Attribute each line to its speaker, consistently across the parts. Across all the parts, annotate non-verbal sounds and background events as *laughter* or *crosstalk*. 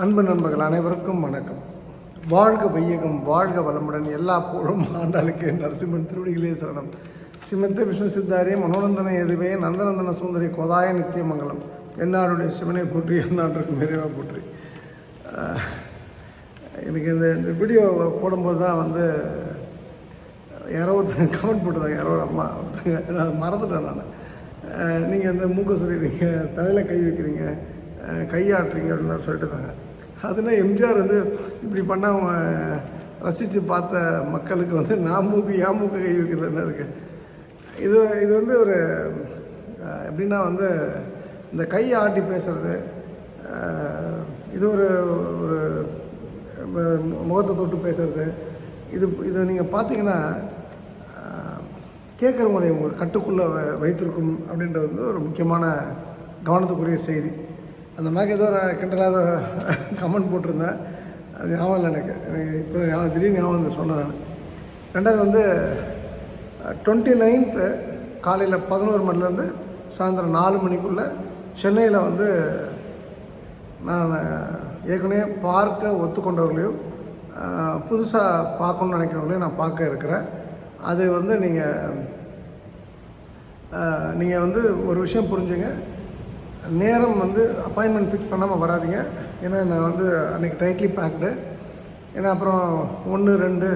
Speaker 1: அன்பு நண்பர்கள் அனைவருக்கும் வணக்கம். வாழ்க வையகம் வாழ்க வளமுடன் எல்லா புகழும் ஆண்டாளுக்கு நரசிம்மன் திருவடிகளே சரணம். சிமத்த விஷ்ணு சித்தாரே மனோநந்தன எதுவே நந்தநந்தன சுந்தரி கோதாய நித்தியமங்கலம். என்னாருடைய சிவனை போற்றி எந்நாட்டிற்கு நிறைவாக போற்றி. எனக்கு இந்த இந்த வீடியோ போடும்போது தான் வந்து யாரோ ஒருத்தங்க கமெண்ட் போட்டுருந்தாங்க. யாரோ ஒரு அம்மா ஒருத்தங்க நான் மறந்துட்டேன் நான். நீங்கள் இந்த மூக்க சொல்லிடுறீங்க தலையில் கை வைக்கிறீங்க கையாட்டுறீங்க அப்படின்லாம் சொல்லிட்டு இருந்தாங்க. அதுனா எம்ஜிஆர் வந்து இப்படி பண்ண அவங்க ரசித்து பார்த்த மக்களுக்கு வந்து நான் மூக்கு என் மூக்க கை வைக்கிறது என்ன இருக்குது இது இது வந்து ஒரு எப்படின்னா வந்து இந்த கை ஆட்டி பேசுறது இது ஒரு ஒரு முகத்தை தொட்டு பேசுறது இது இதை நீங்கள் பார்த்தீங்கன்னா கேட்குறவங்களை உங்கள் கட்டுக்குள்ளே வ- வைத்திருக்கும் அப்படின்றது வந்து ஒரு முக்கியமான கவனத்துக்குரிய செய்தி. அந்த மாதிரி ஏதோ ஒரு கிண்டலாத கமெண்ட் போட்டிருந்தேன். அது ஞாபகம் இல்லை எனக்கு. எனக்கு இப்போ ஞாபகம் திடீர்னு ஞாபகம் வந்து சொன்னேன் நான். ரெண்டாவது வந்து டுவெண்ட்டி நைன்த்து காலையில் பதினோரு மணிலேருந்து சாயந்தரம் நாலு மணிக்குள்ளே சென்னையில் வந்து நான் ஏற்கனவே பார்க்க ஒத்துக்கொண்டவர்களையும் புதுசாக பார்க்கணுன்னு நினைக்கிறவங்களையும் நான் பார்க்க இருக்கிறேன். அது வந்து நீங்கள் நீங்கள் வந்து ஒரு விஷயம் புரிஞ்சுங்க. நேரம் வந்து அப்பாயின்மெண்ட் ஃபிக்ஸ் பண்ணாமல் வராதீங்க. ஏன்னா நான் வந்து அன்றைக்கி டைட்லி பேக்டு ஏன்னா அப்புறம் ஒன்று ரெண்டு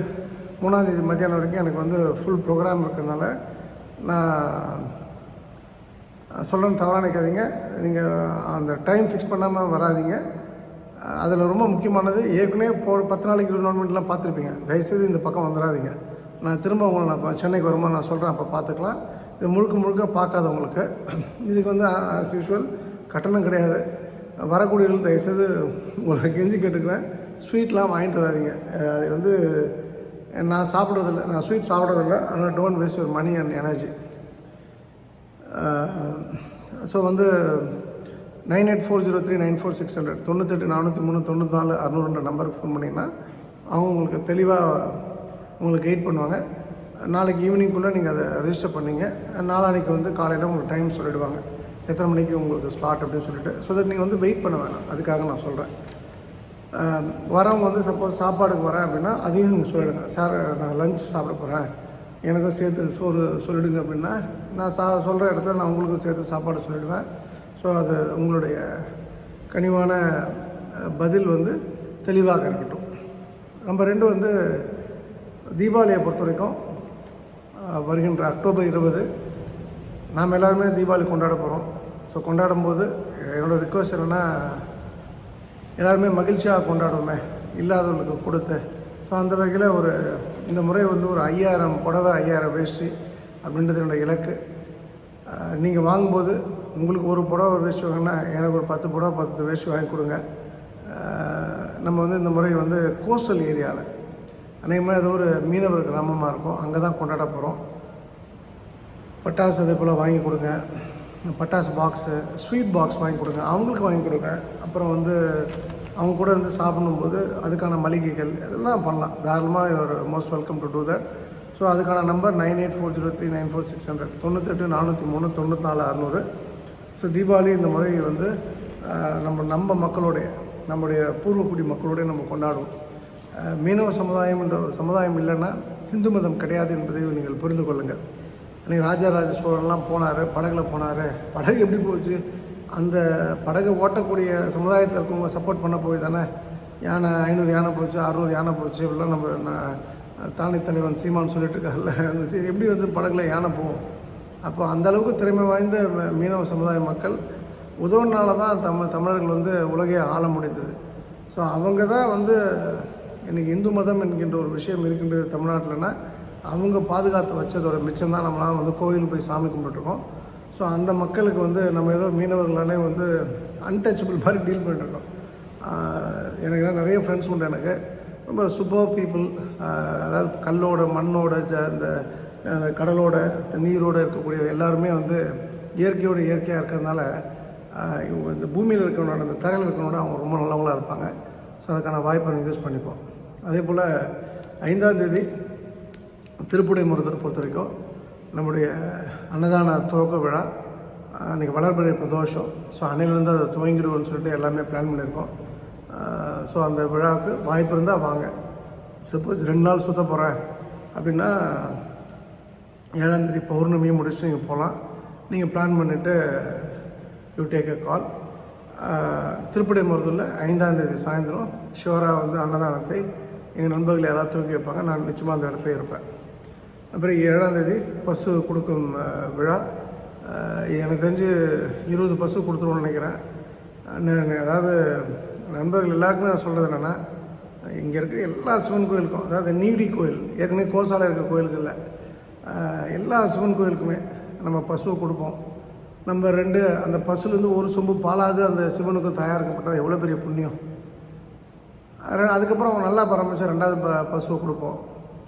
Speaker 1: மூணாந்தேதி மத்தியானம் வரைக்கும் எனக்கு வந்து ஃபுல் ப்ரோக்ராம் இருக்கிறதுனால நான் சொல்கிறேன் தவறாக நினைக்காதீங்க. நீங்கள் அந்த டைம் ஃபிக்ஸ் பண்ணாமல் வராதீங்க. அதில் ரொம்ப முக்கியமானது ஏற்கனவே போ பத்து நாளைக்கு டோர்னமெண்ட்லாம் பார்த்துருப்பீங்க. தயவுசெய்து இந்த பக்கம் வந்துடாதீங்க. நான் திரும்ப உங்களை நான் சென்னைக்கு வரும்போது நான் சொல்கிறேன் அப்போ பார்த்துக்கலாம். இது முழுக்க முழுக்க பார்க்காதவங்களுக்கு இதுக்கு வந்து ஆஸ் யூஷுவல் கட்டணம் கிடையாது. வரக்கூடியவர்கள் தயவுசெய்து உங்களை கெஞ்சி கேட்டுக்கிறேன். ஸ்வீட்லாம் வாங்கிட்டு வராதீங்க. அது வந்து நான் சாப்பிட்றதில்ல. நான் ஸ்வீட் சாப்பிட்றதில்ல. அதனால் don't waste your money and energy so வந்து nine eight four zero three nine four six hundred தொண்ணூத்தெட்டு நானூற்றி மூணு தொண்ணூற்றி நாலு அறுநூறுன்ற நம்பருக்கு ஃபோன் பண்ணிங்கன்னா அவங்க உங்களுக்கு தெளிவாக உங்களுக்கு கைட் பண்ணுவாங்க. நாளைக்கு ஈவினிங்குள்ளே நீங்கள் அதை ரெஜிஸ்டர் பண்ணீங்க. நாளான்னைக்கு வந்து காலையில் உங்களுக்கு டைம் சொல்லிவிடுவாங்க எத்தனை மணிக்கு உங்களுக்கு ஸ்லாட் அப்படின்னு சொல்லிட்டு. ஸோ தட் நீங்கள் வந்து வெயிட் பண்ண வேணாம். அதுக்காக நான் சொல்கிறேன் வரவங்க வந்து சப்போஸ் சாப்பாடுக்கு வரேன் அப்படின்னா அதையும் நீங்கள் சொல்லிடுங்க. சார் நான் லஞ்ச் சாப்பிட போகிறேன் எனக்கும் சேர்த்து சோறு சொல்லிவிடுங்க அப்படின்னா நான் சா சொல்கிற இடத்துல நான் உங்களுக்கும் சேர்த்து சாப்பாடு சொல்லிவிடுவேன் ஸோ அது உங்களுடைய கனிவான பதில் வந்து தெளிவாக இருக்கட்டும். நம்ம ரெண்டு வந்து தீபாவளியை பொறுத்த வரைக்கும் வருகின்ற அக்டோபர் இருபது நாம் எல்லாருமே தீபாவளி கொண்டாட போகிறோம் ஸோ கொண்டாடும்போது என்னோடய ரிக்வஸ்ட் என்னென்னா எல்லாருமே மகிழ்ச்சியாக கொண்டாடுவோமே. இல்லாதவங்களுக்கு கொடுத்து. ஸோ அந்த வகையில் ஒரு இந்த முறை வந்து ஒரு ஐயாயிரம் புடவை ஐயாயிரம் வேஷ்டி அப்படின்றது என்னோடய இலக்கு. நீங்கள் வாங்கும்போது உங்களுக்கு ஒரு புடவை ஒரு வேஷ்டி வாங்கினா எனக்கு ஒரு பத்து புடவை பத்து வேஷ்டி வாங்கி கொடுங்க. நம்ம வந்து இந்த முறை வந்து கோஸ்டல் ஏரியாவில் அநேகமாக ஏதோ ஒரு மீனவர் கிராமமாக இருக்கும். அங்கே தான் கொண்டாட போகிறோம் பட்டாசு அதே போல் வாங்கி கொடுங்க. பட்டாசு பாக்ஸு ஸ்வீட் பாக்ஸ் வாங்கி கொடுங்க. அவங்களுக்கு வாங்கி கொடுங்க. அப்புறம் வந்து அவங்க கூட இருந்து சாப்பிடும்போது அதுக்கான மளிகைகள் இதெல்லாம் பண்ணலாம். தாராளமாக ஒரு most welcome to do that so அதுக்கான number nine eight four zero three nine four six hundred தொண்ணூத்தெட்டு நானூற்றி மூணு தொண்ணூற்றி நாலு அறநூறு. ஸோ தீபாவளி இந்த முறை வந்து நம்ம நம்ம மக்களுடைய நம்முடைய பூர்வக்குடி மக்களுடைய நம்ம கொண்டாடுவோம். மீனவ சமுதாயம் என்ற ஒரு சமுதாயம் இல்லைன்னா இந்து மதம் கிடையாது என்பதை நீங்கள் புரிந்து கொள்ளுங்கள். அன்றைக்கி ராஜராஜ சோழன்லாம் போனார் படகுல போனார். படகு எப்படி போச்சு? அந்த படகை ஓட்டக்கூடிய சமுதாயத்தில் இருக்கவங்க சப்போர்ட் பண்ண போய் தானே? யானை ஐநூறு யானை போச்சு அறுநூறு யானை போச்சு இப்படிலாம் நம்ம தானி தலைவன் சீமான் சொல்லிட்டு இருக்கார்ல அந்த சரி எப்படி வந்து படகுல யானை போகும்? அப்போ அந்தளவுக்கு திறமை வாய்ந்த மீனவ சமுதாய மக்கள் உதவுனால தான் தமிழ் தமிழர்கள் வந்து உலகே ஆள முடிந்தது. ஸோ அவங்க தான் வந்து இன்றைக்கி இந்து மதம் என்கின்ற ஒரு விஷயம் இருக்கின்றது தமிழ்நாட்டில்னா அவங்க பாதுகாத்து வச்சதோட மிச்சம் தான் நம்மளாம் வந்து கோயில் போய் சாமி கும்பிட்டுருக்கோம். ஸோ அந்த மக்களுக்கு வந்து நம்ம ஏதோ மீனவர்களாலே வந்து அன்டச்சபிள் மாதிரி டீல் பண்ணிட்டுருக்கோம் எனக்கு தான் நிறைய ஃப்ரெண்ட்ஸ் உண்டு எனக்கு. ரொம்ப சூப்பர் பீப்புள் அதாவது கல்லோட மண்ணோட ஜ இந்த அந்த கடலோட நீரோடு இருக்கக்கூடிய எல்லாருமே வந்து இயற்கையோட இயற்கையாக இருக்கிறதுனால இவங்க இந்த பூமியில் இருக்கிறவனோட அந்த தரையில் இருக்கிறவனோட அவங்க ரொம்ப நல்லவங்களா இருப்பாங்க. ஸோ அதுக்கான வாய்ப்பை யூஸ் பண்ணிப்போம். அதே போல் ஐந்தாம் தேதி திருப்புடை முருகரை பொறுத்த வரைக்கும் நம்முடைய அன்னதான துவக்க விழா அன்றைக்கி வளர்பிறை பிரதோஷம். ஸோ அன்னையிலேருந்து அதை துவங்கிடுவோம்னு சொல்லிட்டு எல்லாமே பிளான் பண்ணியிருக்கோம். ஸோ அந்த விழாவுக்கு வாய்ப்பு இருந்தால் வாங்க. சப்போஸ் ரெண்டு நாள் சுற்ற போகிறேன் அப்படின்னா ஏழாம் தேதி பௌர்ணமியை முடிச்சுட்டு நீங்கள் போகலாம் நீங்கள் பிளான் பண்ணிவிட்டு யூ டேக் அ கால் திருப்படி மருதூரில் ஐந்தாம் தேதி சாயந்தரம் ஷோராக வந்து அன்னதானத்தை எங்கள் நண்பர்கள் யாராவது தூக்கி வைப்பாங்க. நான் நிச்சயமாக அந்த இடத்துல இருப்பேன். அப்புறம் ஏழாம் தேதி பசு கொடுக்கும் விழா. எனக்கு தெரிஞ்சு இருபது பசு கொடுத்துருவோம்னு நினைக்கிறேன். நான் அதாவது நண்பர்கள் எல்லாருக்குமே நான் சொல்கிறது என்னென்னா இங்கே இருக்க எல்லா சிவன் கோயிலுக்கும் அதாவது நீடி கோயில் ஏற்கனவே கோசால இருக்க கோயிலுக்கு இல்லை எல்லா சிவன் கோயிலுக்குமே நம்ம பசுவை கொடுப்போம். நம்ம ரெண்டு அந்த பசுலேருந்து ஒரு சொம்பு பாலாவது அந்த சிவனுக்கு தயாரிக்கப்பட்டது. எவ்வளோ பெரிய புண்ணியம்? அதுக்கப்புறம் அவங்க நல்லா பராமரிச்சு ரெண்டாவது ப பசுவை கொடுப்போம்.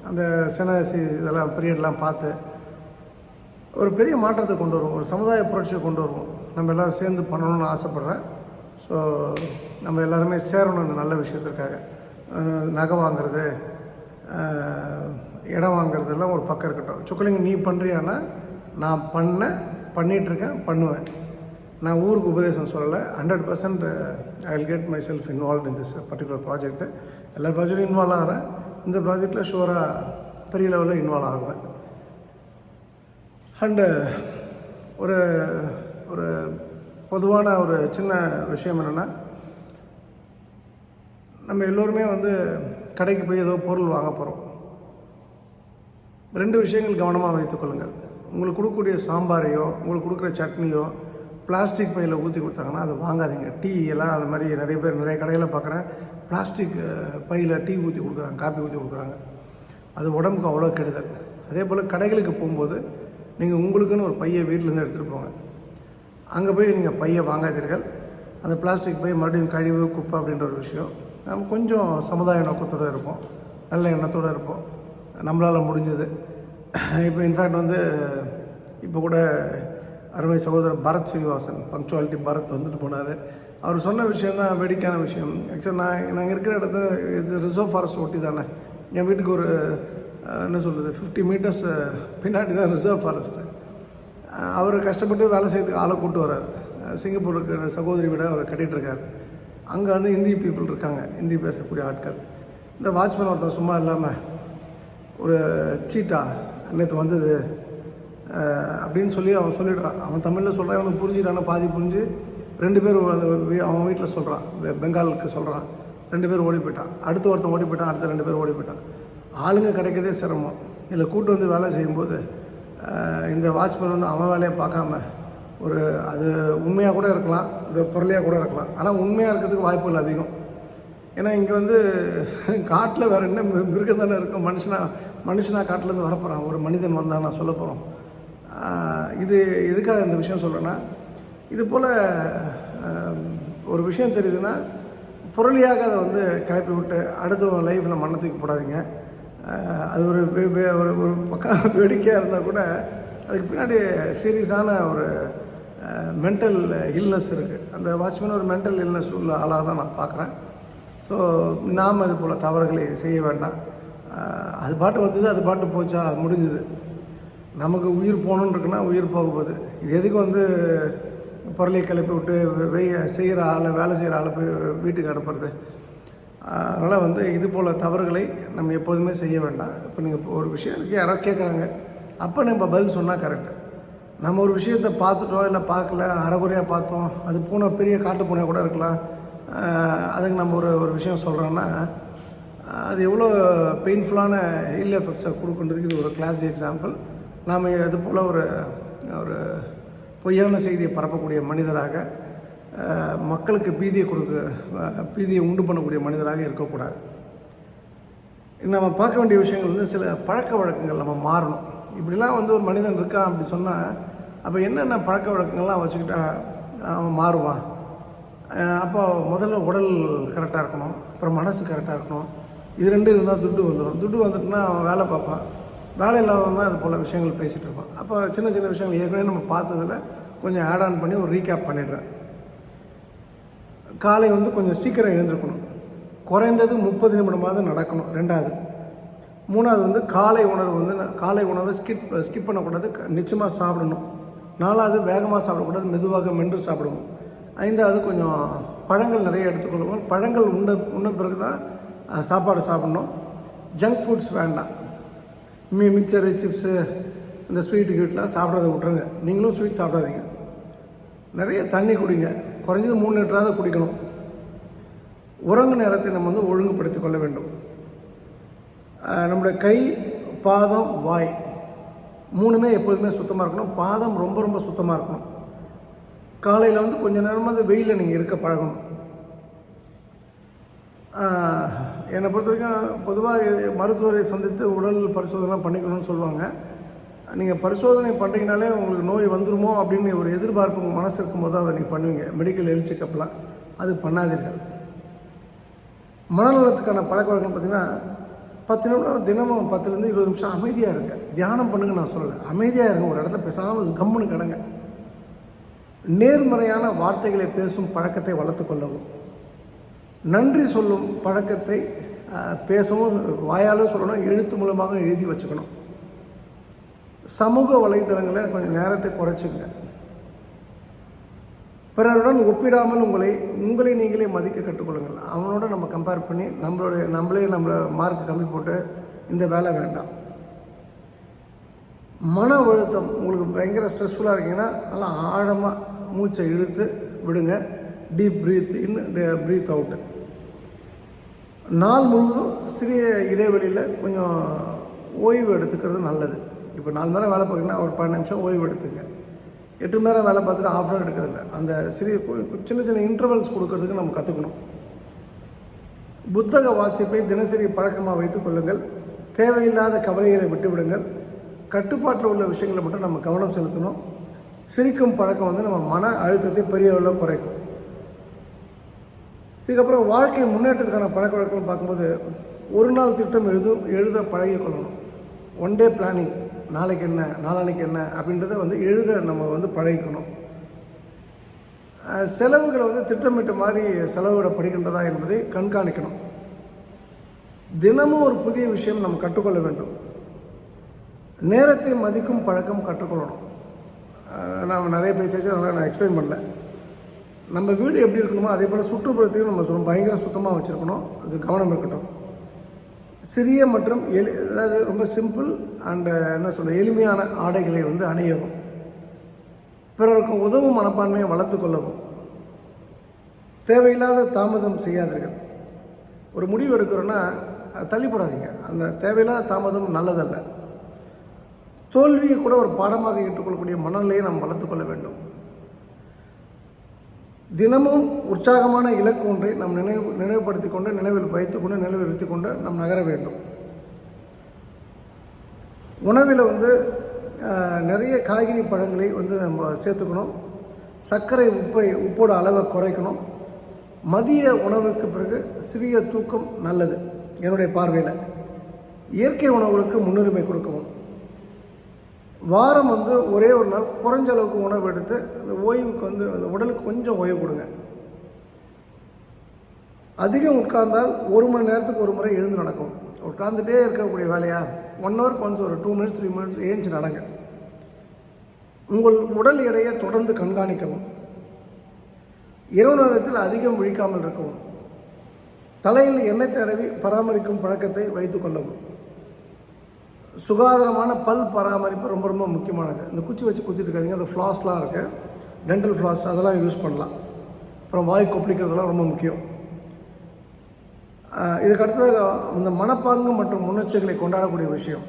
Speaker 1: அந்த சினசி இதெல்லாம் பீரியட்லாம் பார்த்து ஒரு பெரிய மாற்றத்தை கொண்டு வருவோம். ஒரு சமுதாய புரட்சியை கொண்டு வருவோம். நம்ம எல்லோரும் சேர்ந்து பண்ணணும்னு ஆசைப்பட்றேன். ஸோ நம்ம எல்லாருமே சேரணும் இந்த நல்ல விஷயத்திற்காக. நகை வாங்கிறது இடம் வாங்குறதெல்லாம் ஒரு பக்கம் இருக்கட்டும். சுக்கலிங்க நீ பண்ணுறியான்னா நான் பண்ண பண்ணிகிட்ருக்கேன் பண்ணுவேன். நான் ஊருக்கு உபதேசம் சொல்லலை. Hundred percent I will get myself involve in this particular project எல்லா ப்ராஜெக்டும் இன்வால்வ் ஆகிறேன் இந்த ப்ராஜெக்டில் ஷுவராக பெரிய லெவலில் இன்வால்வ் ஆகுவேன். அண்டு uh, ஒரு ஒரு பொதுவான ஒரு சின்ன விஷயம் என்னென்னா நம்ம எல்லோருமே வந்து கடைக்கு போய் ஏதோ பொருள் வாங்க போகிறோம் ரெண்டு விஷயங்கள் கவனமாக வைத்துக்கொள்ளுங்கள் உங்களுக்கு கொடுக்கக்கூடிய சாம்பாரையோ உங்களுக்கு கொடுக்குற சட்னியோ பிளாஸ்டிக் பையில் ஊற்றி கொடுத்தாங்கன்னா அதை வாங்காதீங்க. டீ எல்லாம் அது மாதிரி நிறைய பேர் நிறைய கடையில் பார்க்குறேன். பிளாஸ்டிக் பையில் டீ ஊற்றி கொடுக்குறாங்க காப்பி ஊற்றி கொடுக்குறாங்க. அது உடம்புக்கு அவ்வளோ கெடுதல். அதே போல் கடைகளுக்கு போகும்போது நீங்கள் உங்களுக்குன்னு ஒரு பையை வீட்டிலேருந்து எடுத்துகிட்டு போங்க. அங்கே போய் நீங்கள் பையை வாங்காதீர்கள். அந்த பிளாஸ்டிக் பை மறுபடியும் கழிவு குப்பை அப்படின்ற ஒரு விஷயம். நம்ம கொஞ்சம் சமுதாய நோக்கத்தோடு இருப்போம். நல்ல எண்ணத்தோடு இருப்போம். நம்மளால் முடிஞ்சது. இப்போ இன்ஃபேக்ட் வந்து இப்போ கூட அருமை சகோதரர் பரத் ஸ்ரீவாசன் பங்க்சுவாலிட்டி பரத் வந்துட்டு போனார். அவர் சொன்ன விஷயம் தான் வேடிக்கையான விஷயம். ஆக்சுவலாக நான் நாங்கள் இருக்கிற இடத்துல இது ரிசர்வ் ஃபாரஸ்ட் ஒட்டி தானே. என் வீட்டுக்கு ஒரு என்ன சொல்கிறது ஃபிஃப்டி மீட்டர்ஸ் பின்னாடி தான் ரிசர்வ் ஃபாரஸ்ட்டு அவர் கஷ்டப்பட்டு வேலை செய்யறதுக்கு ஆளை கூட்டு வர்றார். சிங்கப்பூருக்கு சகோதரி விட அவர் கட்டிகிட்ருக்கார் அங்கே வந்து இந்தி பீப்புள் இருக்காங்க. ஹிந்தி பேசக்கூடிய ஆட்கள். இந்த வாட்ச்மேன் ஒருத்தன் சும்மா இல்லாமல் ஒரு சீட்டா நேற்று வந்தது. அப்படின்னு சொல்லி அவன் சொல்லிடுறான். அவன் தமிழில் சொல்கிறான் அவனுக்கு புரிஞ்சுட்டான பாதி புரிஞ்சு ரெண்டு பேர் அவன் வீட்டில் சொல்கிறான் பெங்காலுக்கு சொல்கிறான் ரெண்டு பேர் ஓடி போயிட்டான். அடுத்து ஒருத்தன் ஓடி போயிட்டான் அடுத்த ரெண்டு பேர் ஓடி போயிட்டான். ஆளுங்க கிடைக்கிறதே சிரமம். இல்லை கூட்டு வந்து வேலை செய்யும்போது இந்த வாட்ச்மேன் வந்து அவன் வேலையை பார்க்காம ஒரு அது உண்மையாக கூட இருக்கலாம் இது பொருளையாக கூட இருக்கலாம். ஆனால் உண்மையாக இருக்கிறதுக்கு வாய்ப்புகள் அதிகம். ஏன்னா இங்கே வந்து காட்டில் வேறு என்ன மிருகம் தானே இருக்கும் மனுஷனா மனுஷனா காட்டிலேருந்து வரப்போகிறான் ஒரு மனிதன் வந்தான் நான் சொல்ல போகிறோம் இது எதுக்காக இந்த விஷயம் சொல்கிறேன்னா இது போல் ஒரு விஷயம் தெரியுதுன்னா புரளியாக அதை வந்து கிளப்பி விட்டு அடுத்த லைஃப்பில் மன்னத்துக்கு போடாதீங்க. அது ஒரு ஒரு ஒரு பக்கம் *laughs* வேடிக்கையாக இருந்தால் கூட அதுக்கு பின்னாடி சீரியஸான ஒரு மென்டல் இல்னஸ் இருக்குது அந்த வாட்ச்மேன் ஒரு மென்டல் இல்னஸ் உள்ள ஆளாக தான் நான் பார்க்குறேன். ஸோ நாம் இது போல் தவறுகளை செய்ய வேண்டாம். அது பாட்டு வந்தது அது பாட்டு போச்சா அது முடிஞ்சுது. நமக்கு உயிர் போகணுன்னு இருக்குன்னா உயிர் போக போகுது. இது எதுக்கு வந்து பொருளை கிளப்பி விட்டு வெய்ய செய்கிற ஆளை வேலை செய்கிற ஆளை போய் வீட்டுக்கு அனுப்புறது? அதனால் வந்து இது போல் தவறுகளை நம்ம எப்போதுமே செய்ய வேண்டாம். இப்போ நீங்கள் ஒரு விஷயம் இருக்குது யாரோ கேட்குறாங்க அப்போ நம்ம பதில் சொன்னால் கரெக்டு நம்ம ஒரு விஷயத்தை பார்த்துட்டோம் இல்லை பார்க்கல அறகுறையாக பார்த்தோம் அது பூனை பெரிய காட்டு பூனை கூட இருக்கலாம். அதுக்கு நம்ம ஒரு ஒரு விஷயம் சொல்கிறோன்னா அது எவ்வளோ பெயின்ஃபுல்லான ஹில் எஃபெக்ட்ஸை கொடுக்குன்றதுக்கு இது ஒரு கிளாஸ் எக்ஸாம்பிள் நாம் அது போல் ஒரு ஒரு பொய்யான செய்தியை பரப்பக்கூடிய மனிதராக மக்களுக்கு பீதியை கொடுக்க பீதியை உண்டு பண்ணக்கூடிய மனிதராக இருக்கக்கூடாது. நம்ம பார்க்க வேண்டிய விஷயங்கள் வந்து சில பழக்க வழக்கங்கள் நம்ம மாறணும். இப்படிலாம் வந்து ஒரு மனிதன் இருக்கான் அப்படி சொன்னால் அப்போ என்னென்ன பழக்க வழக்கங்கள்லாம் வச்சுக்கிட்டா அவன் மாறுவான்? அப்போ முதல்ல உடல் கரெக்டாக இருக்கணும் அப்புறம் மனசு கரெக்டாக இருக்கணும் இது ரெண்டு இருந்தால் துட்டு வந்துடும் துட்டு வந்துட்டுனா அவன் வேலை பார்ப்பான். வேலை இல்லாதவன் தான் அது போல் விஷயங்கள் பேசிகிட்டு இருப்பான். அப்போ சின்ன சின்ன விஷயங்கள் ஏற்கனவே நம்ம பார்த்ததில் கொஞ்சம் ஆட் ஆன் பண்ணி ஒரு ரீகேப் பண்ணிடுறேன். காலை வந்து கொஞ்சம் சீக்கிரம் எழுந்திருக்கணும். குறைந்தது முப்பது நிமிடமாவது நடக்கணும் ரெண்டாவது. மூணாவது வந்து காலை உணவு வந்து காலை உணவை ஸ்கிப் ஸ்கிப் பண்ணக்கூடாது நிச்சயமாக சாப்பிடணும். நாலாவது வேகமாக சாப்பிடக்கூடாது மெதுவாக மென்று சாப்பிடுவோம் ஐந்தாவது கொஞ்சம் பழங்கள் நிறைய எடுத்துக்கொள்ளுவோம் பழங்கள் உண்ட உண்ண பிறகு தான் சாப்பாடு சாப்பிட்ணும். ஜங்க் ஃபுட்ஸ் வேண்டாம். மீ மிக்சரு சிப்ஸு இந்த ஸ்வீட்டு கீட்லாம் சாப்பிட்றத விட்ருங்க நீங்களும் ஸ்வீட் சாப்பிடாதீங்க. நிறைய தண்ணி குடிங்க. குறைஞ்சது மூணு லிட்டராவது குடிக்கணும். உறங்கு நேரத்தை நம்ம வந்து ஒழுங்குபடுத்திக் கொள்ள வேண்டும். நம்முடைய கை பாதம் வாய் மூணுமே எப்போதுமே சுத்தமாக இருக்கணும். பாதம் ரொம்ப ரொம்ப சுத்தமாக இருக்கணும். காலையில் வந்து கொஞ்ச நேரமாக வெயிலில் நீங்கள் இருக்க பழகணும். என்னை பொறுத்த வரைக்கும் பொதுவாக மருத்துவரை சந்தித்து உடல் பரிசோதனை பண்ணிக்கணும்னு சொல்லுவாங்க. நீங்கள் பரிசோதனை பண்ணுறீங்கனாலே உங்களுக்கு நோய் வந்துருமோ அப்படின்னு ஒரு எதிர்பார்ப்பு உங்கள் மனசு இருக்கும்போது அதை நீங்கள் பண்ணுவீங்க. மெடிக்கல் ஹெல்த் செக்கப்லாம் அது பண்ணாதீர்கள். மனநலத்துக்கான பழக்க வழக்கம் பார்த்தீங்கன்னா பத்து நிமிடம் தினமும் பத்துலேருந்து இருபது நிமிஷம் அமைதியாக இருங்க. தியானம் பண்ணுங்க நான் சொல்லலை. அமைதியாக இருங்க. ஒரு இடத்துல பேசாமல் கம்முன்னு கிடங்க. நேர்மறையான வார்த்தைகளை பேசும் பழக்கத்தை வளர்த்து கொள்ளவும். நன்றி சொல்லும் பழக்கத்தை பேசவும் வாயாலும் சொல்லணும் எழுத்து மூலமாக எழுதி வச்சுக்கணும். சமூக வலைத்தளங்களில் கொஞ்சம் நேரத்தை குறைச்சிங்க பிறருடன் ஒப்பிடாமல் உங்களை உங்களை நீங்களே மதிக்க கற்றுக்கொள்ளுங்கள். அவனோட நம்ம கம்பேர் பண்ணி நம்மளுடைய நம்மளே நம்மளை மார்க் கம்மி போட்டு இந்த வேலை வேண்டாம். மன அழுத்தம் உங்களுக்கு பயங்கர ஸ்ட்ரெஸ்ஃபுல்லாக இருக்கீங்கன்னா நல்லா ஆழமாக மூச்சை இழுத்து விடுங்க. Deep breath in breath out நாள் முழுவதும் சிறிய இடைவெளியில் கொஞ்சம் ஓய்வு எடுத்துக்கிறது நல்லது. இப்போ நாலு மணி நேரம் வேலை பார்க்கணுன்னா ஒரு பன்னெண்டு நிமிஷம் ஓய்வு எடுத்துங்க. எட்டு மணி நேரம் வேலை பார்த்துட்டு ஆஃப் ஹவர் எடுக்கிறதில்ல. அந்த சிறிய சின்ன சின்ன இன்டர்வல்ஸ் கொடுக்கறதுக்கு நம்ம கற்றுக்கணும் புத்தக வாசிப்பை தினசரி பழக்கமாக வைத்துக் கொள்ளுங்கள். தேவையில்லாத கவலைகளை விட்டுவிடுங்கள். கட்டுப்பாட்டில் உள்ள விஷயங்களை மட்டும் நம்ம கவனம் செலுத்தணும். சிரிக்கும் பழக்கம் வந்து நம்ம மன அழுத்தத்தை பெரிய அளவில் குறைக்கும். இதுக்கப்புறம் வாழ்க்கை முன்னேற்றத்துக்கான பழக்க வழக்கம்னு பார்க்கும்போது ஒரு நாள் திட்டம் எழுதும் எழுத பழகிக்கொள்ளணும் ஒன் டே பிளானிங் நாளைக்கு என்ன நாளானைக்கு என்ன அப்படின்றத வந்து எழுத நம்ம வந்து பழகிக்கணும். செலவுகளை வந்து திட்டமிட்ட மாதிரி செலவிடப்படுகின்றதா என்பதை கண்காணிக்கணும். தினமும் ஒரு புதிய விஷயம் நம்ம கற்றுக்கொள்ள வேண்டும். நேரத்தை மதிக்கும் பழக்கம் கற்றுக்கொள்ளணும். நான் நிறைய பேசியாச்சு அதனால் நான் எக்ஸ்பிளைன் பண்ணல. நம்ம வீடு எப்படி இருக்கணுமோ அதே போல் சுற்றுப்புறத்தையும் நம்ம சொல்லணும் பயங்கர சுத்தமாக வச்சுருக்கணும். அது கவனம் இருக்கட்டும். சிறிய மற்றும் எளி அதாவது ரொம்ப சிம்பிள் அண்ட் என்ன சொல்ல எளிமையான ஆடைகளை வந்து அணியவும். பிறருக்கு உதவும் மனப்பான்மையை வளர்த்து கொள்ளவும். தேவையில்லாத தாமதம் செய்யாதீர்கள். ஒரு முடிவு எடுக்கிறோன்னா தள்ளி போடாதீங்க அந்த தேவையில்லாத தாமதம் நல்லதல்ல. தோல்வியை கூட ஒரு பாடமாக ஏற்றுக்கொள்ளக்கூடிய மனநிலையை நாம் வளர்த்து கொள்ள வேண்டும். தினமும் உற்சாகமான இலக்கு ஒன்றை நாம் நினைவு நினைவுபடுத்தி கொண்டு நினைவில் வைத்துக்கொண்டு நினைவில் கொண்டு நாம் நகர வேண்டும். உணவில் வந்து நிறைய காய்கறி பழங்களை வந்து நம்ம சேர்த்துக்கணும். சர்க்கரை உப்பை உப்போட அளவை குறைக்கணும். மதிய உணவுக்கு பிறகு சிறிய தூக்கம் நல்லது என்னுடைய பார்வையில். இயற்கை உணவுகளுக்கு முன்னுரிமை கொடுக்கவும். வாரம் வந்து ஒரே ஒரு நாள் குறைஞ்ச அளவுக்கு உணவு எடுத்து அந்த ஓய்வுக்கு வந்து அந்த உடலுக்கு கொஞ்சம் ஓய்வு கொடுங்க. அதிகம் உட்கார்ந்தால் ஒரு மணி நேரத்துக்கு ஒரு முறை எழுந்து நடக்கும். உட்கார்ந்துட்டே இருக்கக்கூடிய வேலையா? ஒன் ஹவருக்கு கொஞ்சம் ஒரு டூ மினிட்ஸ் த்ரீ மினிட்ஸ் ஏஞ்சி நடங்க. உங்கள் உடல் எடையை தொடர்ந்து கண்காணிக்கவும். இரவு நேரத்தில் அதிகம் விழிக்காமல் இருக்கவும். தலையில் எண்ணெய் தடவி பராமரிக்கும் பழக்கத்தை வைத்துக்கொள்ளவும் கொள்ளவும். சுகாதாரமான பல் பராமரிப்பு ரொம்ப ரொம்ப முக்கியமானது. இந்த குச்சி வச்சு குத்திட்டு இருக்காதீங்க அந்த ஃப்ளாஸ்லாம் இருக்குது டென்டல் ஃப்ளாஸ் அதெல்லாம் யூஸ் பண்ணலாம். அப்புறம் வாய் கொப்பளிக்கிறதுலாம் ரொம்ப முக்கியம். ஆஹ் இதுக்கு அடுத்தது இந்த மனப்பாங்கு மற்றும் முன்னெச்சரிக்கைகளை கொண்டாடக்கூடிய விஷயம்.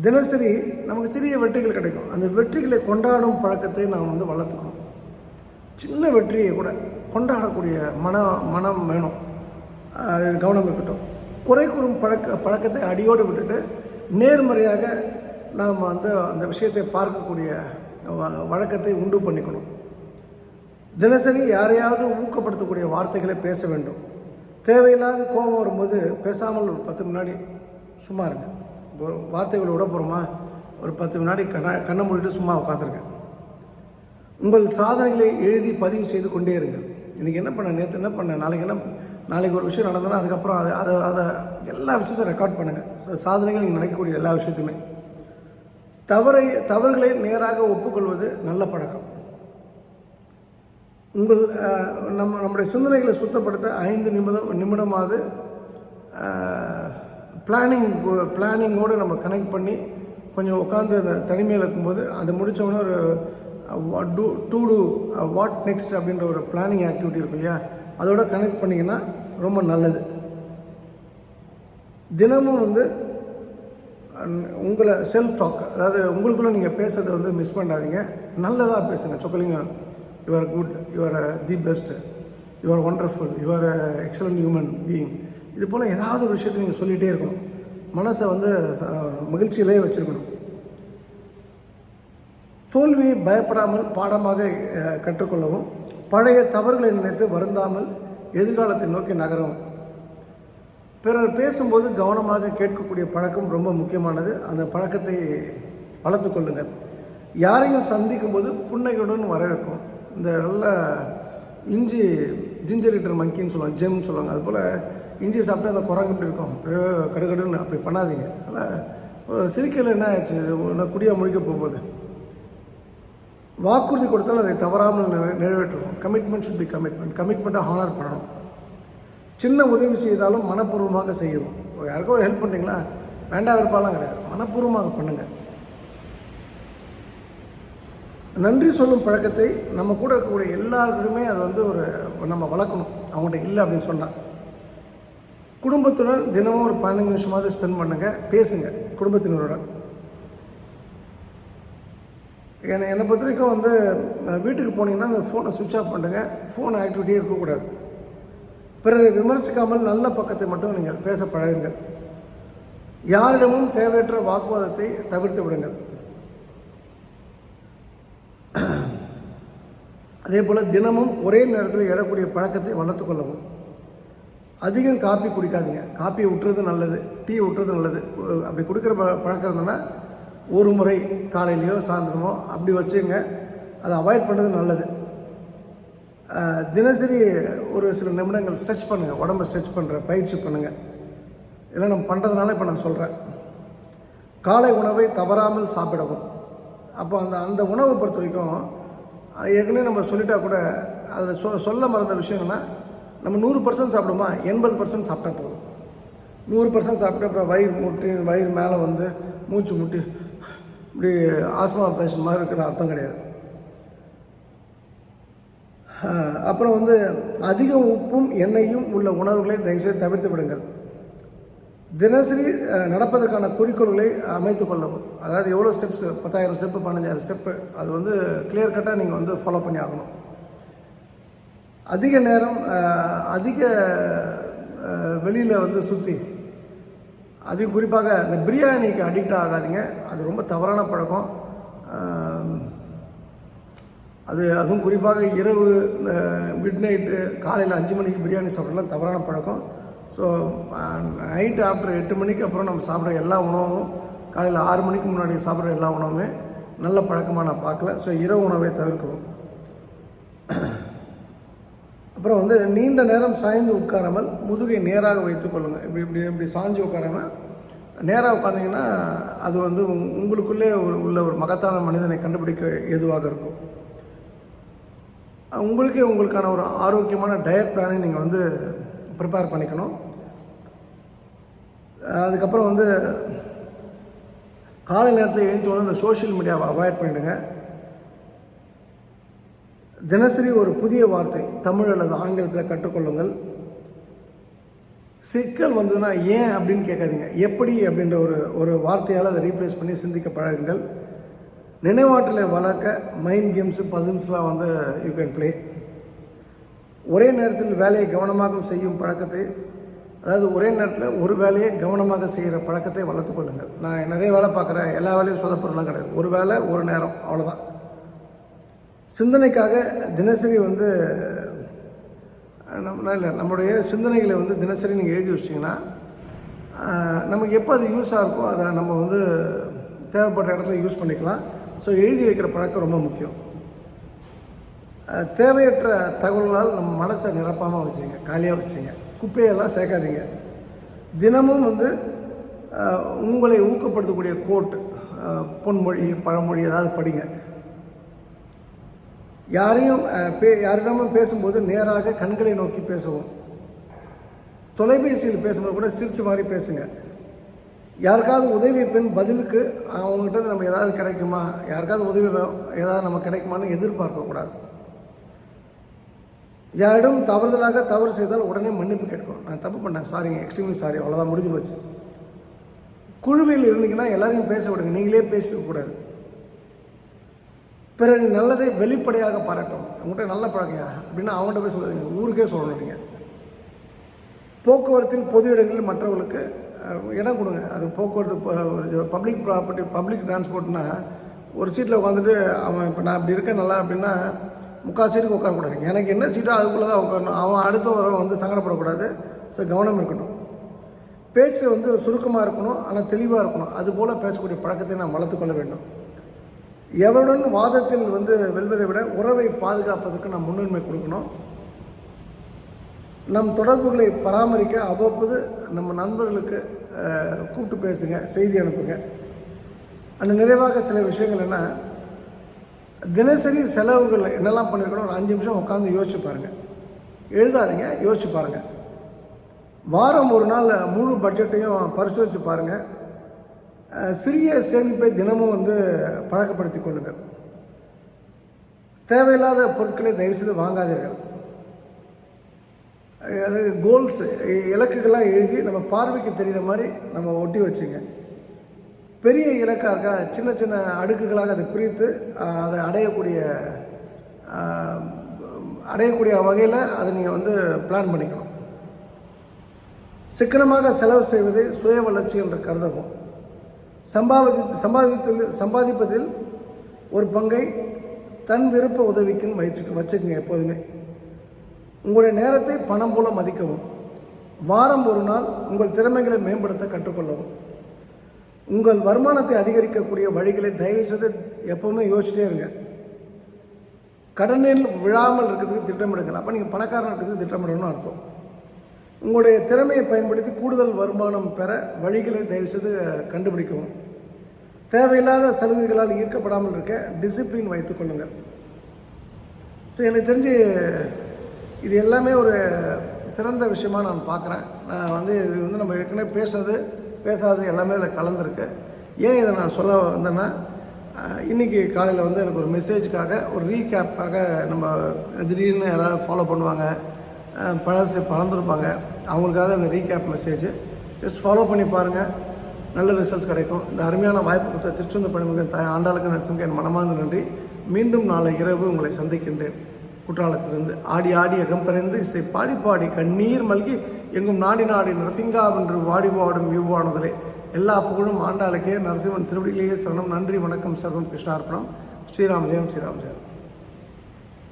Speaker 1: தினசரி நமக்கு சிறிய வெற்றிகள் கிடைக்கும். அந்த வெற்றிகளை கொண்டாடும் பழக்கத்தை நாம் வந்து வளர்த்துக்கணும். சின்ன வெற்றியை கூட கொண்டாடக்கூடிய மன மனம் வேணும். கவனம் இருக்கட்டும். குறை கூறும் பழக்க பழக்கத்தை அடியோடு விட்டுட்டு நேர்மறையாக நாம் அந்த அந்த விஷயத்தை பார்க்கக்கூடிய வ- வழக்கத்தை உண்டு பண்ணிக்கணும். தினசரி யாரையாவது ஊக்கப்படுத்தக்கூடிய வார்த்தைகளை பேச வேண்டும். தேவையில்லாத கோபம் வரும்போது பேசாமல் ஒரு பத்து முன்னாடி சும்மா இருங்க. இப்போ வார்த்தைகளை விட போகிறோமா ஒரு பத்து வினாடி கண்ண கண்ணை மூடிட்டு சும்மா உட்காந்துருக்கேன் உங்கள் சாதனைகளை எழுதி பதிவு செய்து கொண்டே இருங்கள். இன்றைக்கி என்ன பண்ண? நேற்று என்ன பண்ண? நாளைக்கு என்ன நாளைக்கு ஒரு விஷயம் நடந்ததுன்னா அதுக்கப்புறம் அதை அதை அதை எல்லா விஷயத்தையும் ரெக்கார்ட் பண்ணுங்கள் சாதனைகள் நீங்கள் நடக்கக்கூடிய எல்லா விஷயத்தையுமே தவறை தவறுகளை நேராக ஒப்புக்கொள்வது நல்ல பழக்கம். உங்கள் நம்ம நம்முடைய சிந்தனைகளை சுத்தப்படுத்த ஐந்து நிமிடம் நிமிடமாவது பிளானிங் பிளானிங்கோடு நம்ம கனெக்ட் பண்ணி கொஞ்சம் உட்காந்து அந்த தனிமையில் இருக்கும்போது அது முடித்தவொடனே உடனே ஒரு to to do what next அப்படின்ற ஒரு பிளானிங் ஆக்டிவிட்டி இருக்கும் இல்லையா? அதோட கனெக்ட் பண்ணிங்கன்னா ரொம்ப நல்லது. தினமும் வந்து உங்களை செல்ஃப் டாக் அதாவது உங்களுக்குள்ளே நீங்கள் பேசுகிறத வந்து மிஸ் பண்ணாதீங்க. நல்லதாக பேசுங்க. Chokkalinga your good your the best your wonderful your excellent human being இது போல் ஏதாவது ஒரு விஷயத்தை நீங்கள் சொல்லிகிட்டே இருக்கணும். மனசை வந்து மகிழ்ச்சியிலே வச்சுருக்கணும். தோல்வியை பயப்படாமல் பாடமாக கற்றுக்கொள்ளவும் பழைய தவறுகளை நினைத்து வருந்தாமல் எதிர்காலத்தை நோக்கி நகரவும். பிறர் பேசும்போது கவனமாக கேட்கக்கூடிய பழக்கம் ரொம்ப முக்கியமானது. அந்த பழக்கத்தை வளர்த்து கொள்ளுங்கள். யாரையும் சந்திக்கும் போது புன்னகையுடன் வரவேற்கும். இந்த நல்ல இஞ்சி ஜிஞ்சர் லிட்டர் மங்கின்னு சொல்லுவாங்க ஜெம்னு சொல்லுவாங்க. அதுபோல் இஞ்சி சாப்பிட்டு அந்த குரங்கு இப்படி இருக்கும்? அப்படியே கடுகடுன்னு அப்படி பண்ணாதீங்க. அதனால் சிரிக்கையில் என்ன ஆயிடுச்சு? நான் குடியாக முழிக்க போகும்போது. வாக்குறுதி கொடுத்தாலும் அதை தவறாமல் நிறைவேற்றணும். கமிட்மெண்ட் ஷுட் பி கமிட்மெண்ட் கமிட்மெண்ட்டை ஹானர் பண்ணணும். சின்ன உதவி செய்தாலும் மனப்பூர்வமாக செய்யணும். இப்போ யாருக்கோ ஒரு ஹெல்ப் பண்ணுறீங்களா வேண்டாம் விருப்பாலாம் கிடையாது. மனப்பூர்வமாக பண்ணுங்கள் நன்றி சொல்லும் பழக்கத்தை நம்ம கூட இருக்கக்கூடிய எல்லாருக்குமே அது வந்து ஒரு நம்ம வளர்க்கணும். அவங்கள்ட்ட இல்லை அப்படின்னு சொன்னால் குடும்பத்துடன் தினமும் ஒரு பதினஞ்சு நிமிஷமாவது ஸ்பெண்ட் பண்ணுங்கள் பேசுங்க. குடும்பத்தினருடன். என்னை என்னை பொறுத்த வரைக்கும் வந்து வீட்டுக்கு போனீங்கன்னா அந்த ஃபோனை சுவிட்ச் ஆஃப் பண்ணுங்க. ஃபோன் ஆக்டிவிட்டியே இருக்கக்கூடாது. பிறரை விமர்சிக்காமல் நல்ல பக்கத்தை மட்டும் நீங்கள் பேச பழகுங்கள். யாரிடமும் தேவையற்ற வாக்குவாதத்தை தவிர்த்து விடுங்கள். அதே போல் தினமும் ஒரே நேரத்தில் எழக்கூடிய பழக்கத்தை வளர்த்து கொள்ளவும். அதிகம் காப்பி குடிக்காதீங்க. காப்பியை விட்டுறது நல்லது டீ விட்டுறது நல்லது. அப்படி கொடுக்குற ப பழக்கம் இருந்ததுன்னா ஒரு முறை காலையிலையோ சாயந்தரமோ அப்படி வச்சுங்க. அதை அவாய்ட் பண்ணுறது நல்லது. தினசரி ஒரு சில நிமிடங்கள் ஸ்ட்ரெச் பண்ணுங்கள் உடம்பை ஸ்ட்ரெச் பண்ணுற பயிற்சி பண்ணுங்கள் இதெல்லாம் நம்ம பண்ணுறதுனால இப்போ நான் சொல்கிறேன் காலை உணவை தவறாமல் சாப்பிடவும். அப்போ அந்த அந்த உணவை பொறுத்த வரைக்கும் ஏற்கனவே நம்ம சொல்லிட்டா கூட அதில் சொ சொல்ல மறந்த விஷயம்னா நம்ம நூறு பர்சன்ட் சாப்பிடுமா? எண்பது பர்சன்ட் சாப்பிட்டா போதும். நூறு பர்சன்ட் சாப்பிட்டு அப்புறம் வயிறு முட்டி வயிறு மேலே வந்து மூச்சு முட்டி இப்படி ஆஸ்மா பேஷண்ட் மாதிரி இருக்கிற அர்த்தம் கிடையாது. அப்புறம் வந்து அதிக உப்பும் எண்ணெயும் உள்ள உணவுகளை தயவுசெய்து தவிர்த்து விடுங்கள். தினசரி நடப்பதற்கான குறிக்கோள்களை அமைத்து கொள்ளவும். அதாவது எவ்வளோ ஸ்டெப்ஸ் பத்தாயிரம் ஸ்டெப்பு பதினஞ்சாயிரம் ஸ்டெப்பு அது வந்து கிளியர் கட்டாக நீங்கள் வந்து ஃபாலோ பண்ணி ஆகணும். அதிக நேரம் அதிக வெளியில் வந்து சுற்றி அதுவும் குறிப்பாக இந்த பிரியாணிக்கு அடிக்ட் ஆகாதீங்க. அது ரொம்ப தவறான பழக்கம். அது அதுவும் குறிப்பாக இரவு மிட் நைட்டு காலையில் அஞ்சு மணிக்கு பிரியாணி சாப்பிட்றதுலாம் தவறான பழக்கம். ஸோ நைட்டு ஆஃப்டர் எட்டு மணிக்கு அப்புறம் நம்ம சாப்பிட்ற எல்லா உணவும் காலையில் ஆறு மணிக்கு முன்னாடி சாப்பிட்ற எல்லா உணவுமே நல்ல பழக்கமாக நான் பார்க்கல. ஸோ இரவு உணவை தவிர்க்கவும். அப்புறம் வந்து நீண்ட நேரம் சாய்ந்து உட்காராமல் முதுகை நேராக வைத்துக் கொள்ளுங்கள் இப்படி இப்படி இப்படி சாஞ்சு உட்காராமல் நேராக உட்காந்தீங்கன்னா அது வந்து உங்- உங்களுக்குள்ளே உள்ள ஒரு மகத்தான மனிதனை கண்டுபிடிக்க ஏதுவாக இருக்கும். உங்களுக்கே உங்களுக்கான ஒரு ஆரோக்கியமான டயட் பிளானை நீங்கள் வந்து ப்ரிப்பேர் பண்ணிக்கணும். அதுக்கப்புறம் வந்து காலை நேரத்தில் எழுந்து உடனே இந்த சோஷியல் மீடியாவை அவாய்ட் பண்ணிவிடுங்க தினசரி ஒரு புதிய வார்த்தை தமிழ் அல்லது ஆங்கிலத்தில் கற்றுக்கொள்ளுங்கள். சிக்கல் வந்ததுன்னா ஏன் அப்படின்னு கேட்காதீங்க. எப்படி அப்படின்ற ஒரு ஒரு வார்த்தையால் அதை ரீப்ளேஸ் பண்ணி சிந்திக்க பழகுங்கள். நினைவாற்றலை வளர்க்க மைண்ட் கேம்ஸு பசில்ஸ்லாம் வந்து யூ கேன் ப்ளே ஒரே நேரத்தில் வேலையை கவனமாக செய்யும் பழக்கத்தை அதாவது ஒரே நேரத்தில் ஒரு வேலையை கவனமாக செய்கிற பழக்கத்தை வளர்த்துக்கொள்ளுங்கள் நான் நிறைய வேலை பார்க்குறேன். எல்லா வேலையும் சொதப்பொருளாம் கிடையாது. ஒரு வேலை ஒரு நேரம் அவ்வளோதான் சிந்தனைக்காக தினசரி வந்து நம்ம இல்லை நம்முடைய சிந்தனைகளை வந்து தினசரி நீங்கள் எழுதி வச்சிட்டிங்கன்னா நமக்கு எப்போ அது யூஸாக இருக்கோ அதை நம்ம வந்து தேவைப்பட்ட இடத்துல யூஸ் பண்ணிக்கலாம். ஸோ எழுதி வைக்கிற பழக்கம் ரொம்ப முக்கியம். தேவையற்ற தகவல்களால் நம்ம மனசை நிரப்பாமல் வச்சுங்க காலியாக வச்சுங்க. குப்பையெல்லாம் சேர்க்காதீங்க. தினமும் வந்து உங்களை ஊக்கப்படுத்தக்கூடிய கோட் பொன்மொழி பழமொழி ஏதாவது படிங்க. யாரையும் பே யாரிடமும் பேசும்போது நேராக கண்களை நோக்கி பேசுவோம். தொலைபேசியில் பேசும்போது கூட சிரிச்சு மாதிரி பேசுங்க. யாருக்காவது உதவி பெண் பதிலுக்கு அவங்ககிட்ட நம்ம ஏதாவது கிடைக்குமா? யாருக்காவது உதவி ஏதாவது நம்ம கிடைக்குமான்னு எதிர்பார்க்கக்கூடாது யாரிடம் தவறுதலாக தவறு செய்தால் உடனே மன்னிப்பு கேட்கணும். நான் தப்பு பண்ணேன். சாரிங்க எக்ஸ்ட்ரீம்லி சாரி அவ்வளோதான் முடிஞ்சு போச்சு. குழுவில் இருந்தீங்கன்னா எல்லாரையும் பேச விடுங்க. நீங்களே பேசிக்கக்கூடாது பிறகு நல்லதை வெளிப்படையாக பாராட்டணும் உங்கள்கிட்ட நல்ல பழக்கையா அப்படின்னா அவங்கள்ட்ட போய் சொல்லுங்க. ஊருக்கே சொல்லணும் நீங்கள் போக்குவரத்தில் பொது இடங்களில் மற்றவர்களுக்கு இடம் கொடுங்க. அது போக்குவரத்து பப்ளிக் ப்ராப்பர்ட்டி பப்ளிக் டிரான்ஸ்போர்ட்னா ஒரு சீட்டில் உட்காந்துட்டு அவன் இப்போ நான் இப்படி இருக்கேன் நல்லா அப்படின்னா முக்கால் சீட்டுக்கு உட்காரக்கூடாது. எனக்கு என்ன சீட்டோ அதுக்குள்ளே தான் உட்காரணும். அவன் அடுத்த வர வந்து சங்கடப்படக்கூடாது. ஸோ கவனம் இருக்கணும். பேச்சு வந்து சுருக்கமாக இருக்கணும் ஆனால் தெளிவாக இருக்கணும். அதுபோல் பேசக்கூடிய பழக்கத்தை நாம் வளர்த்துக்கொள்ள வேண்டும். எவருடன் வாதத்தில் வந்து வெல்வதை விட உறவை பாதுகாப்பதற்கு நாம் முன்னுரிமை கொடுக்கணும். நம் தொடர்புகளை பராமரிக்க அவ்வப்போது நம்ம நண்பர்களுக்கு கூப்பிட்டு பேசுங்க செய்தி அனுப்புங்க. அந்த நிறைவாக சில விஷயங்கள் என்ன தினசரி செலவுகள் என்னெல்லாம் பண்ணியிருக்கணும் ஒரு அஞ்சு நிமிஷம் உட்காந்து யோசிச்சு பாருங்கள் எழுதாதீங்க யோசிச்சு பாருங்கள் வாரம் ஒரு நாள் முழு பட்ஜெட்டையும் பரிசோதித்து பாருங்கள் சிறிய சேமிப்பை தினமும் வந்து பழக்கப்படுத்திக் கொள்ளுங்கள். தேவையில்லாத பொருட்களை தயவுசெய்து வாங்காதீர்கள். அது கோல்ஸ் இலக்குகள்லாம் எழுதி நம்ம பார்வைக்கு தெரிகிற மாதிரி நம்ம ஒட்டி வச்சுங்க. பெரிய இலக்காக இருக்கா சின்ன சின்ன அடுக்குகளாக அதை பிரித்து அதை அடையக்கூடிய அடையக்கூடிய வகையில் அதை நீங்கள் வந்து பிளான் பண்ணிக்கணும். சிக்கனமாக செலவு செய்வதை சுய வளர்ச்சி என்று கருதவும். சம்பாதி சம்பாதித்தல் சம்பாதிப்பதில் ஒரு பங்கை தன் விருப்ப உதவிக்குன்னு வச்சுக்க வச்சுக்கோங்க எப்போதுமே. உங்களுடைய நேரத்தை பணம் போல மதிக்கவும். வாரம் ஒரு நாள் உங்கள் திறமைகளை மேம்படுத்த கற்றுக்கொள்ளவும். உங்கள் வருமானத்தை அதிகரிக்கக்கூடிய வழிகளை தயவு செய்து எப்போவுமே யோசிச்சிட்டே இருங்க. கடனில் விழாமல் இருக்கிறதுக்கு திட்டமிடுங்கள். அப்போ நீங்கள் பணக்காரன் இருக்கிறதுக்கு திட்டமிடணும்னு அர்த்தம். உங்களுடைய திறமையை பயன்படுத்தி கூடுதல் வருமானம் பெற வழிகளை தயவுசெய்து கண்டுபிடிக்கவும். தேவையில்லாத சலுகைகளால் ஈர்க்கப்படாமல் இருக்க டிசிப்ளின் வைத்துக் கொள்ளுங்கள். ஸோ எனக்கு தெரிஞ்சு இது எல்லாமே ஒரு சிறந்த விஷயமாக நான் பார்க்குறேன். நான் வந்து இது வந்து நம்ம ஏற்கனவே பேசுறது பேசாதது எல்லாமே இதில் கலந்துருக்கு. ஏன் இதை நான் சொல்ல வந்தேன்னா இன்றைக்கி இன்னைக்கு காலையில் வந்து எனக்கு ஒரு மெசேஜுக்காக ஒரு ரீகேப்புக்காக நம்ம திடீர்னு யாராவது ஃபாலோ பண்ணுவாங்க பழசு பறந்துருப்பாங்க. அவங்களுக்காக இந்த ரீகேப் மெசேஜ் ஜஸ்ட் ஃபாலோ பண்ணி பாருங்கள் நல்ல ரிசல்ட்ஸ் கிடைக்கும். இந்த அருமையான வாய்ப்பு கொடுத்த திருச்செந்த பணிமுக தாய் ஆண்டாளுக்கு நரசிங்க என் மனமார்ந்த நன்றி. மீண்டும் நாளை இரவு உங்களை சந்திக்கின்றேன். குற்றாலத்திலிருந்து ஆடி ஆடி அகம்பறைந்து இசை பாடி பாடி கண்ணீர் மல்கி எங்கும் நாடி நாடி நரசிங்கா என்று வாடி வாடும் வியூவானதிலே எல்லா புகழும் ஆண்டாளுக்கே. நரசிம்மன் திருவடியிலேயே சரணம். நன்றி வணக்கம் சர்வம் கிருஷ்ணார்ப்பணம் ஸ்ரீராம் ஜெயம் ஸ்ரீராம் ஜெயம்.